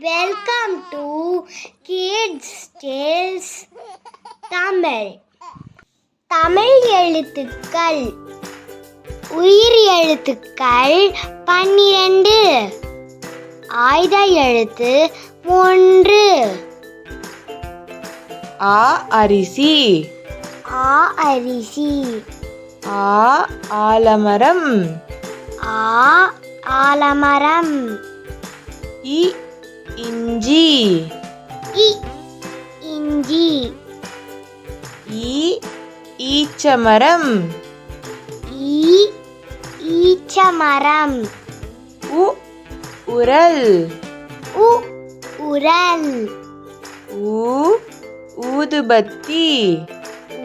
Welcome to kids tales Tamil Tamil எழுத்துக்கள் உயிர் எழுத்துக்கள் பன்னிரண்டு. ஆயுத எழுத்து ஒன்று ஆ அரிசி. ஆ அரிசி. ஆ ஆலமரம். ஆ ஆலமரம். இ இஞ்சி. இ இஞ்சி. ஈ ஈச்சமரம். ஈ ஈச்சமரம். உ உரல். உ உரல். ஊ ஊதுபத்தி.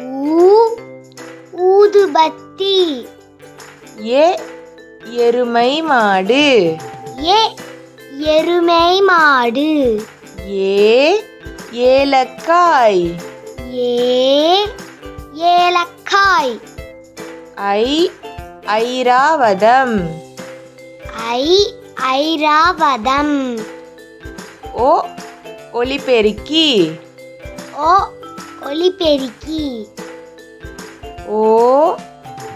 ஊ ஊதுபத்தி. ஏ எருமை மாடு. ஏ எருமை மாடு. ஏ ஏலக்காய். ஏ ஏலக்காய். ஐ ஐராவதம். ஐ ஐராவதம். ஓ ஒலிபெருக்கி. ஓ ஒலிபெருக்கி. ஓ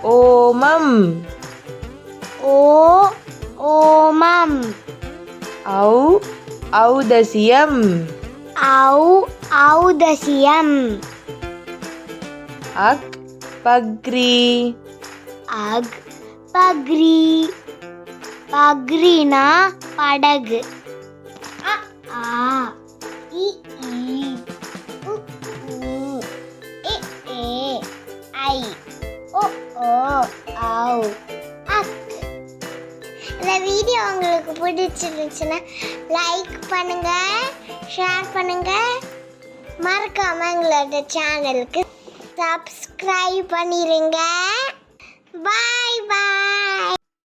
ஓமம். ஓ ஓமம். ஔ ஔதசியம் ஔ ஔதசியம் அக் பக்ரி அக் பக்ரி பக்ரினா படகு ஆ இந்த வீடியோ உங்களுக்கு பிடிச்சிருந்துச்சுன்னா லைக் பண்ணுங்க ஷேர் பண்ணுங்க. மறக்காம எங்களோட சேனலுக்கு சப்ஸ்கிரைப் பண்ணிருங்க. பாய் பாய்